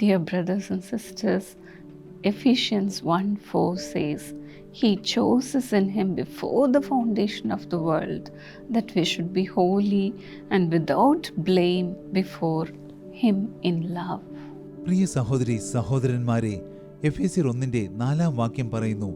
Dear brothers and sisters, Ephesians 1 4 says, He chose us in Him before the foundation of the world that we should be holy and without blame before Him in love. പ്രിയ സഹോദരി സഹോദരന്മാരെ എഫേസിയർ ഒന്നിന്റെ നാലാം വാക്യം പറയുന്നു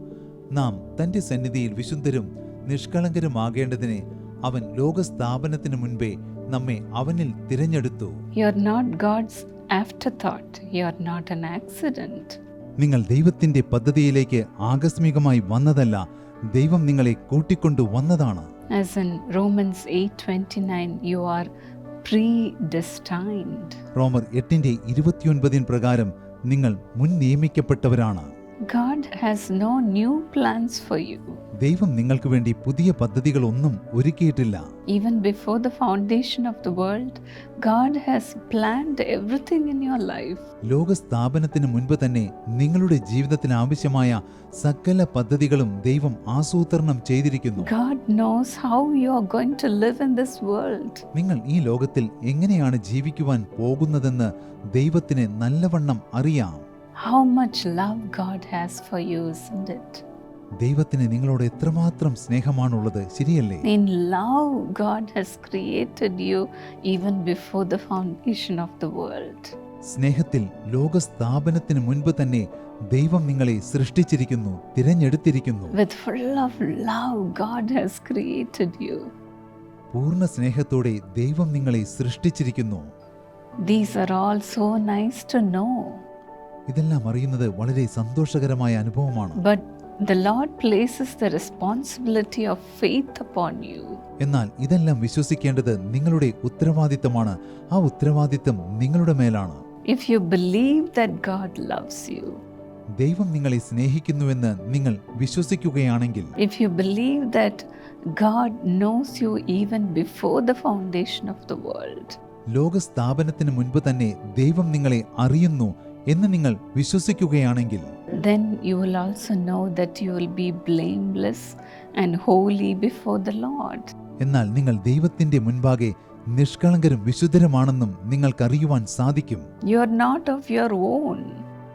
നാം തന്റെ സന്നിധിയിൽ വിശുദ്ധരും നിഷ്കളങ്കരുമാകേണ്ടതിന് അവൻ ലോകസ്ഥാപനത്തിനു മുൻപേ നമ്മെ അവനിൽ തിരഞ്ഞെടുത്തു. You are not God's afterthought you are not an accident നിങ്ങൾ ദൈവത്തിന്റെ പദ്ധതിയിലേക്ക് ആകസ്മികമായി വന്നതല്ല ദൈവം നിങ്ങളെ കൂട്ടിക്കൊണ്ടു വന്നതാണ്. As in Romans 8:29, you are predestined. റോമർ എട്ടിന്റെ ഇരുപത്തിയൊൻപതിന് പ്രകാരം നിങ്ങൾ മുൻ നിയമിക്കപ്പെട്ടവരാണ്. God has no new plans for you. ദൈവം നിങ്ങൾക്ക് വേണ്ടി പുതിയ പദ്ധതികളൊന്നും ഒരുക്കിയിട്ടില്ല. Even before the foundation of the world God has planned everything in your life ലോക സ്ഥാപനത്തിന് മുൻപ് തന്നെ നിങ്ങളുടെ ജീവിതത്തിന് ആവശ്യമായ സകല പദ്ധതികളും ദൈവം ആസൂത്രണം ചെയ്തിരിക്കുന്നു. God knows how you are going to live in this world നിങ്ങൾ ഈ ലോകത്തിൽ എങ്ങനെയാണ് ജീവിക്കുവാൻ പോകുന്നതെന്ന് ദൈവത്തിന് നല്ലവണ്ണം അറിയാം. How much love God has for you isn't it ദൈവത്തിന് നിങ്ങളോട് എത്രമാത്രം സ്നേഹമാണുള്ളത് ശരിയല്ലേ in love, God has created you even before the foundation of the world. സ്നേഹത്തിൽ ലോകസ്ഥാപനത്തിന് മുൻപ് തന്നെ ദൈവം നിങ്ങളെ സൃഷ്ടിച്ചിരിക്കുന്നു തിരഞ്ഞെടുത്തിരിക്കുന്നു With full of love, God has created you. പൂർണ സ്നേഹത്തോടെ ദൈവം നിങ്ങളെ സൃഷ്ടിച്ചിരിക്കുന്നു These are all so nice to know. ഇതെല്ലാം അറിയുന്നത് വളരെ സന്തോഷകരമായ അനുഭവമാണ് But the Lord places the responsibility of faith upon you. എന്നാൽ ഇതെല്ലാം വിശ്വസിക്കേണ്ടത് നിങ്ങളുടെ ഉത്തരവാദിത്തമാണ് ആ ഉത്തരവാദിത്തം നിങ്ങളുടെ മേലാണ് If you believe that God loves you, ദൈവം നിങ്ങളെ സ്നേഹിക്കുന്നുവെന്ന് നിങ്ങൾ വിശ്വസിക്കുകയാണെങ്കിൽ if you believe that God knows you even before the foundation of the world, ലോകസ്ഥാപനത്തിന് മുൻപ് തന്നെ ദൈവം നിങ്ങളെ അറിയുന്നു എന്ന് നിങ്ങൾ വിശ്വസിക്കുകയാണെങ്കിൽ then you will also know that you will be blameless and holy before the Lord. എന്നാൽ നിങ്ങൾ ദൈവത്തിന്റെ മുൻപാകെ നിഷ്കളങ്കരും വിശുദ്ധരുമാണെന്നും നിങ്ങൾക്കറിയുവാൻ സാധിക്കും. You are not of your own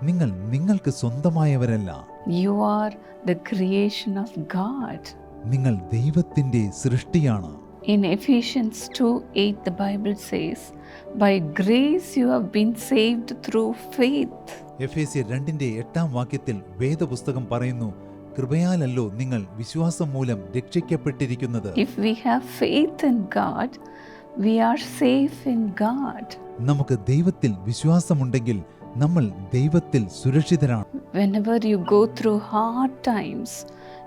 നിങ്ങൾ നിങ്ങൾക്ക് സ്വന്തമായവരല്ല. You are the creation of God നിങ്ങൾ ദൈവത്തിന്റെ സൃഷ്ടിയാണ്. In Ephesians 2 8, the Bible says, By grace you have been saved through faith. എഫേസ്യർ രണ്ടിന്റെ എട്ടാം വാക്യത്തിൽ വേദപുസ്തകം പറയുന്നു കൃപയാലല്ലോ നിങ്ങൾ വിശ്വാസം മൂലം രക്ഷിക്കപ്പെട്ടിരിക്കുന്നത് If we have faith in God, we are safe in God. നമുക്ക് ദൈവത്തിൽ വിശ്വാസമുണ്ടെങ്കിൽ നമ്മൾ ദൈവത്തിൽ സുരക്ഷിതരാണ് Whenever you go through hard times,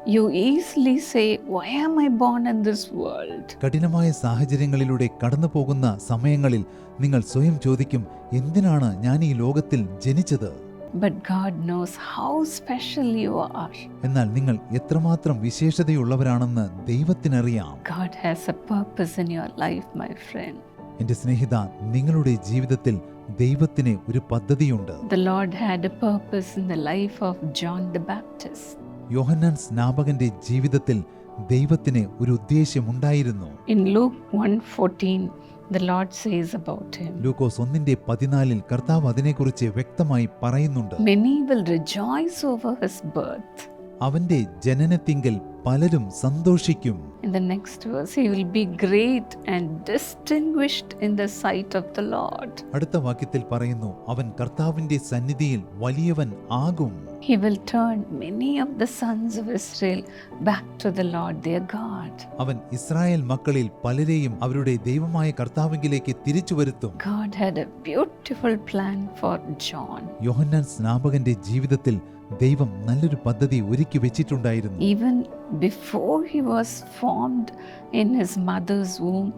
you easily say, Why am I born in this world? കഠിനമായ സാഹചര്യങ്ങളിലൂടെ കടന്നു പോകുന്ന സമയങ്ങളിൽ നിങ്ങൾ സ്വയം ചോദിക്കും എന്തിനാണ് ഞാൻ ഈ ലോകത്തിൽ ജനിച്ചത് But God knows how special you are. എന്നാൽ നിങ്ങൾ എത്രമാത്രം വിശേഷതയുള്ളവരാണെന്ന് ദൈവത്തിനറിയാം God has a purpose in your life, my friend. എന്റെ സ്നേഹിത നിങ്ങളുടെ ജീവിതത്തിൽ ദൈവത്തിന് ഒരു പദ്ധതിയുണ്ട് The Lord had a purpose in the life of John the Baptist. യോഹന്നാൻ സ്നാപകന്റെ ജീവിതത്തിൽ ദൈവത്തിന് ഒരു ഉദ്ദേശ്യമുണ്ടായിരുന്നു In Luke 1:14, the Lord says about him, ലൂക്കോസ് ഒന്നിന്റെ പതിനാലിൽ കർത്താവ് അതിനെക്കുറിച്ച് വ്യക്തമായി പറയുന്നുണ്ട്. Many will rejoice over his birth. അവന്റെ ജനനത്തിങ്കൽ പലരും സന്തോഷിക്കും In the next verse, he will be great and distinguished in the sight of the Lord. അടുത്ത വാക്യത്തിൽ പറയുന്നു അവൻ കർത്താവിന്റെ സന്നിധിയിൽ വലിയവൻ ആകും He will turn many of the sons of Israel back to the Lord their God. അവൻ Israel മക്കളിൽ പലരെയും അവരുടെ ദൈവമായ കർത്താവിങ്കിലേക്ക് തിരിച്ചു വരുത്തും God had a beautiful plan for John. യോഹന്നാൻ സ്നാപകന്റെ ജീവിതത്തിൽ ദൈവം നല്ലൊരു പദ്ധതി ഒരുക്കി വെച്ചിട്ടുണ്ടായിരുന്നു. Even before he was formed in his mother's womb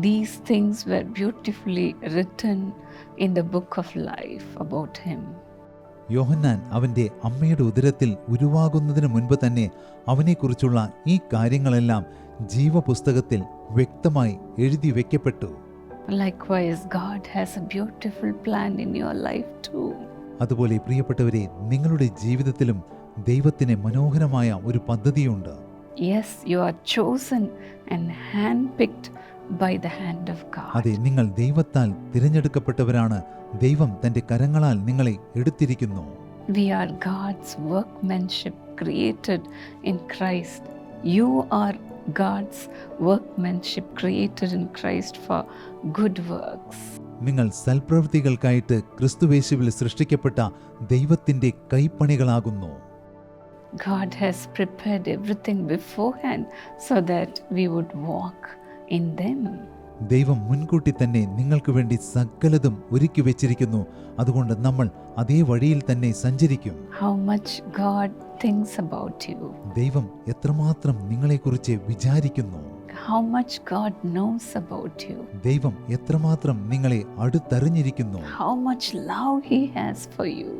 these things were beautifully written in the book of life about him Yohannan അവന്റെ അമ്മയുടെ ഉദരത്തിൽ ഉരുവാകുന്നതിന് മുൻപ് തന്നെ അവനെക്കുറിച്ചുള്ള ഈ കാര്യങ്ങളെല്ലാം ജീവപുസ്തകത്തിൽ വ്യക്തമായി എഴുതി വെക്കപ്പെട്ടു. Likewise God has a beautiful plan in your life too അതുപോലെ പ്രിയപ്പെട്ടവരെ നിങ്ങളുടെ ജീവിതത്തിലും ദൈവത്തിന് മനോഹരമായ ഒരു പദ്ധതിയുണ്ട് Yes, you are chosen and handpicked by the hand of God. അതെ നിങ്ങൾ ദൈവത്താൽ തിരഞ്ഞെടുക്കപ്പെട്ടവരാണ് ദൈവം തന്റെ കരങ്ങളാൽ നിങ്ങളെ എടുത്തിരിക്കുന്നു We are God's workmanship created in Christ. You are God's workmanship created in Christ for good works. നിങ്ങൾ സൽപ്രവൃത്തികൾക്കായിട്ട് ക്രിസ്തുവേശുവിൽ സൃഷ്ടിക്കപ്പെട്ട ദൈവത്തിന്റെ കൈപ്പണികളാകുന്നു. God has prepared everything beforehand so that we would walk in them. ദൈവം മുൻകൂട്ടി തന്നെ നിങ്ങൾക്ക് വേണ്ടി സകലതും ഒരുക്കി വെച്ചിരിക്കുന്നു. അതുകൊണ്ട് നമ്മൾ അതേ വഴിയിൽ തന്നെ സഞ്ചരിക്കും. How much God thinks about you, ദൈവം എത്രമാത്രം നിങ്ങളെക്കുറിച്ച് വിചാരിക്കുന്നു. How much God knows about you, ദൈവം എത്രമാത്രം നിങ്ങളെ അടുത്തറിഞ്ഞിരിക്കുന്നു how much love He has for you.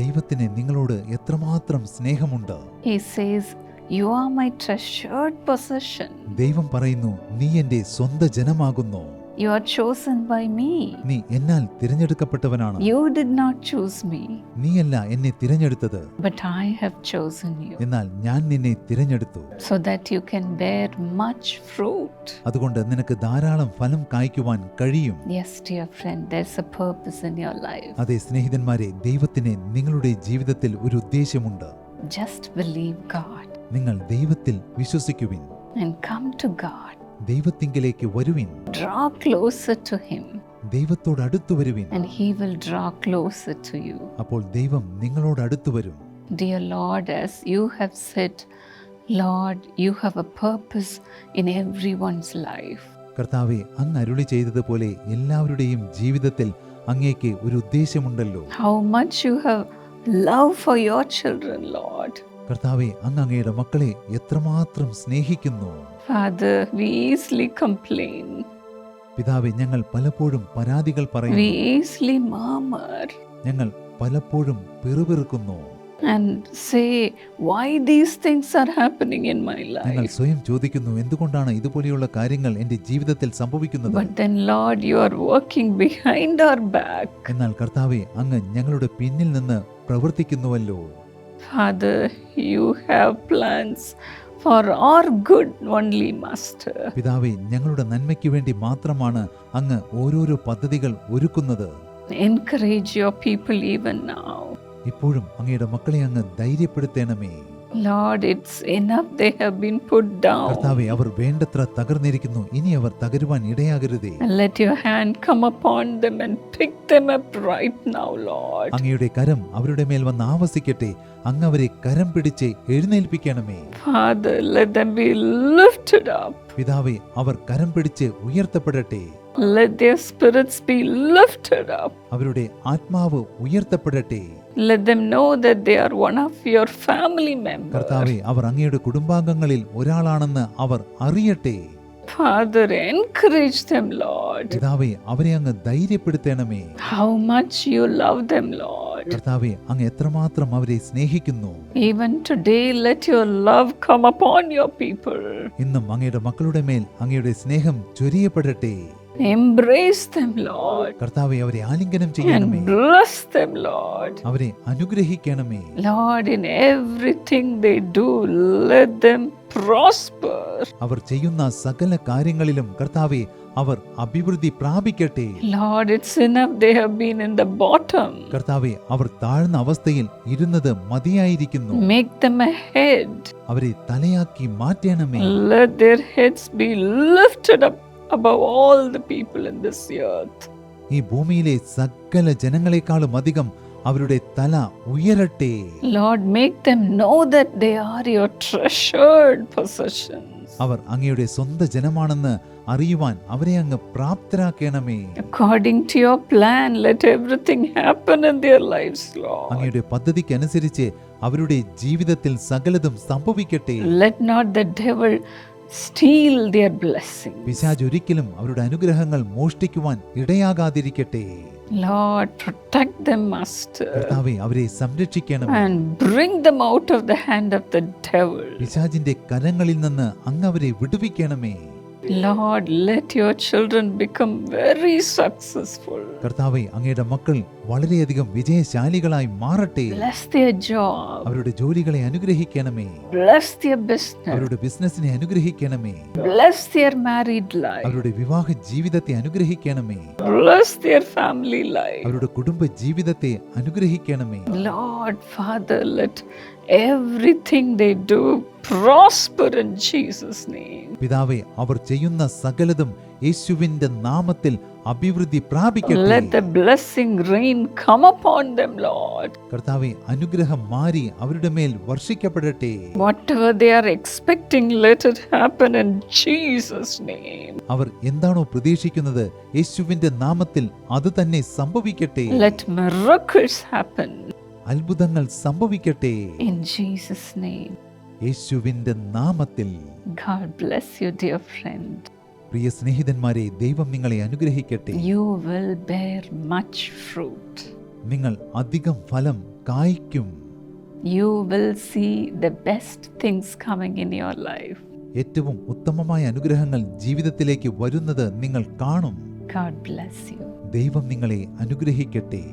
ദൈവത്തിന് നിങ്ങളോട് എത്രമാത്രം സ്നേഹമുണ്ട് He says, You are my treasured possession. ദൈവം പറയുന്നു നീ എന്റെ സ്വന്തം ജനമാകുന്നു You are chosen by me. നീ എന്നാൽ തിരഞ്ഞെടുക്കപ്പെട്ടവനാണ് You did not choose me, നീയല്ല എന്നെ തിരഞ്ഞെടുത്തത് but I have chosen you എന്നാൽ ഞാൻ നിന്നെ തിരഞ്ഞെടുത്തു so that you can bear much fruit. അതുകൊണ്ട് നിനക്ക് ധാരാളം ഫലം കായ്ക്കുവാൻ കഴിയും Yes, dear friend, there's a purpose in your life. അതെ സ്നേഹിതന്മാരെ ദൈവത്തിന് നിങ്ങളുടെ ജീവിതത്തിൽ ഒരു ഉദ്ദേശമുണ്ട് Just believe God നിങ്ങൾ ദൈവത്തിൽ വിശ്വസിക്കുവിൻ and come to God. ദൈവത്തിങ്കിലേക്ക് വരുവിൻ Draw closer to Him, ദൈവത്തോട് അടുത്തു വരുവിൻ and He will draw closer to you. അപ്പോൾ ദൈവം നിങ്ങളോട് അടുത്തു വരും Dear Lord, as you have said, Lord, you have a purpose in everyone's life. കർത്താവെ അങ്ങ് അരുളി ചെയ്തതുപോലെ എല്ലാവരുടെയും ജീവിതത്തിൽ അങ്ങേക്ക് ഒരു ഉദ്ദേശമുണ്ടല്ലോ How much you have love for your children, Lord. കർത്താവെ അങ്ങ് അങ്ങയുടെ മക്കളെ എത്രമാത്രം സ്നേഹിക്കുന്നു Father, we easily complain, പിതാവെ ഞങ്ങൾ പലപ്പോഴും പരാതികൾ we പറയുന്നു easily murmur ഞങ്ങൾ പലപ്പോഴും പിറുപിറുക്കുന്നു and say, Why these things are happening in my ഞങ്ങൾ life? സ്വയം ചോദിക്കുന്നു എന്തുകൊണ്ടാണ് ഇതുപോലെയുള്ള കാര്യങ്ങൾ എന്റെ ജീവിതത്തിൽ സംഭവിക്കുന്നത് But then, Lord, you are working behind our back. എന്നാൽ കർത്താവെ അങ്ങ് ഞങ്ങളുടെ പിന്നിൽ നിന്ന് പ്രവർത്തിക്കുന്നുവല്ലോ Father, you have plans for our good only, Master. പിതാവേ ഞങ്ങളുടെ നന്മയ്ക്ക് വേണ്ടി മാത്രമാണ് അങ്ങ് ഓരോരോ പദ്ധതികൾ ഒരുക്കുന്നത് Encourage your people even now. ഇപ്പോഴും അങ്ങയുടെ മക്കളെ അങ്ങ് ധൈര്യപ്പെടുത്തണമേ Lord, it's enough they have been put down. കർത്താവേ അവർ വേണ്ടത്ര തകർന്നിരിക്കുന്നു ഇനി അവർ തകരുവാൻ ഇടയാകരുതേ let your hand come upon them and pick them up right now, Lord. അങ്ങയുടെ കരം അവരുടെ മേൽ വന്ന് ആവസിക്കട്ടെ അങ്ങ് അവരെ കരം പിടിച്ച് എഴുന്നേൽപ്പിക്കണമേ Father, let them be lifted up. പിതാവേ അവർ കരം പിടിച്ച് ഉയർത്തപ്പെടട്ടെ Let their spirits be lifted up. അവരുടെ ആത്മാവ് ഉയർത്തപ്പെടട്ടെ Let them know that they are one of your family members. കർത്താവെ അവർ അങ്ങയുടെ കുടുംബാംഗങ്ങളിൽ ഒരാളാണെന്ന് അവർ അറിയട്ടെ Father, encourage them, Lord. പിതാവെ അവരെ അങ്ങ് ധൈര്യപ്പെടുത്തണമേ How much you love them, Lord. കർത്താവെ അങ്ങ് എത്രമാത്രം അവരെ സ്നേഹിക്കുന്നു Even today, let your love come upon your people. ഇന്നും അങ്ങയുടെ മക്കളുടെ മേൽ അങ്ങയുടെ സ്നേഹം ചൊരിയപ്പെടട്ടെ Embrace them, Lord. കർത്താവെ അവരെ ആലിംഗനം ചെയ്യണമേ And bless them, Lord. അവരെ അനുഗ്രഹിക്കണമേ Lord, in everything they do, let them prosper. അവർ ചെയ്യുന്ന സകല കാര്യങ്ങളിലും കർത്താവെ അവർ അഭിവൃദ്ധി പ്രാപിക്കട്ടെ Lord, it's enough they have been in the bottom. കർത്താവെ അവർ താഴ്ന്ന അവസ്ഥയിൽ ഇരുന്നത് മതിയായിരിക്കുന്നു Make them a head. അവരെ തലയാക്കി മാറ്റണമേ Let their heads be lifted up above all the people in this earth. ഈ ഭൂമിയിലെ സകല ജനങ്ങളെക്കാളും അധികം അവരുടെ തല ഉയരട്ടെ Lord, make them know that they are your treasured possessions. അവർ അങ്ങയുടെ സ്വന്തം ജനമാണെന്ന് അറിയുവാൻ അവരെ അങ്ങ് പ്രാപ്തരാക്കണമേ According to your plan, let everything happen in their lives, Lord. അങ്ങയുടെ പദ്ധതിക്കനുസരിച്ച് അവരുടെ ജീവിതത്തിൽ സകലതും സംഭവിക്കട്ടെ Let not the devil steal their blessings. പിശാജ് ഒരിക്കലും അവരുടെ അനുഗ്രഹങ്ങൾ മോഷ്ടിക്കുവാൻ ഇടയാകാതിരിക്കട്ടെ Lord, protect them, Master, കർത്താവേ അവരെ and bring them out of the hand of the devil. പിശാജിന്റെ കരങ്ങളിൽ നിന്ന് അങ്ങ് അവരെ വിടുവിക്കണമേ Lord, let your children become very successful. കർത്താവെ അങ്ങയുടെ മക്കൾ വളരെയധികം വിജയശാലികളായി മാറട്ടെ Bless their job. അവരുടെ ജോലികളെ അനുഗ്രഹിക്കണമേ Bless their business. അവരുടെ ബിസിനസിനെ അനുഗ്രഹിക്കണമേ Bless their married life. അവരുടെ വിവാഹ ജീവിതത്തെ അനുഗ്രഹിക്കണമേ Bless their family life. അവരുടെ കുടുംബ ജീവിതത്തെ അനുഗ്രഹിക്കണമേ Lord, Father, let everything they do prosper in Jesus' name. പിതാവെ അവർ ചെയ്യുന്ന സകലതും യേശുവിന്റെ നാമത്തിൽ അഭിവൃദ്ധി പ്രാപിക്കട്ടെ Let the blessing rain come upon them, Lord. കർത്താവെ അനുഗ്രഹം മാറി അവരുടെ മേൽ വർഷിക്കപ്പെടട്ടെ they are expecting, let it happen in Jesus' name. അവർ എന്താണോ പ്രതീക്ഷിക്കുന്നത് യേശുവിന്റെ നാമത്തിൽ അത് തന്നെ സംഭവിക്കട്ടെ Let miracles happen അത്ഭുതങ്ങൾ സംഭവിക്കട്ടെ in Jesus' name. യേശുവിന്റെ നാമത്തിൽ God bless you, dear friend. പ്രിയ സ്നേഹിതന്മാരെ ദൈവം നിങ്ങളെ അനുഗ്രഹിക്കട്ടെ. You will bear much fruit നിങ്ങൾ അധികം ഫലം കായ്ക്കും. You will see the best things coming in your life ഏറ്റവും ഉത്തമമായ അനുഗ്രഹങ്ങൾ ജീവിതത്തിലേക്ക് വരുന്നത് നിങ്ങൾ കാണും. ഗോഡ് bless യു ദൈവം നിങ്ങളെ അനുഗ്രഹിക്കട്ടെ.